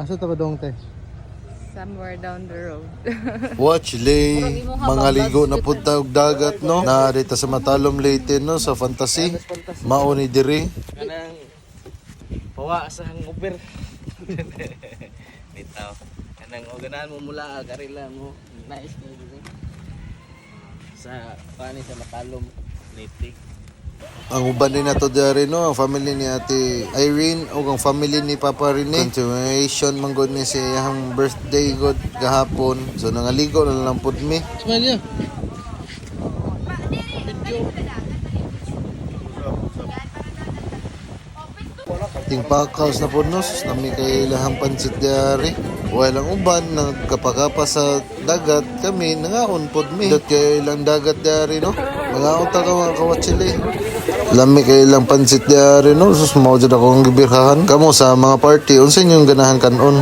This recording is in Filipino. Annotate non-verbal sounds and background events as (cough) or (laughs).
Asa ta ba dong te? Somewhere down the road. (laughs) Watch lay mga ligo na punta og dagat no. Narita sa Matalom Leyte no sa fantasy. Mauni diri. Kanang pawa sa hangover. Bitaw. Kanang o ganahan mo mula karila mo. Nice na dito. Sa pani sa Matalom Leyte. Ang uban din nato diri no, ang family ni Ate Irene o ang family ni Papa Rene. Continuation man gud ni sa iyang birthday gud gahapon. So nangaligo na lang pud mi. Smile ya. Ting pakaws na po nos, nami kay lahang pansit diari. Walang uban, nagkapakapa sa dagat, kami nangaon pod mi. Dot kay ilang dagat diari no. Nangaon ta ka mga kawatsili. Lami kay ilang pansit diari no, sus mao jud akong gibirhahan. Kamo sa mga party, unsa inyong ganahan kanon?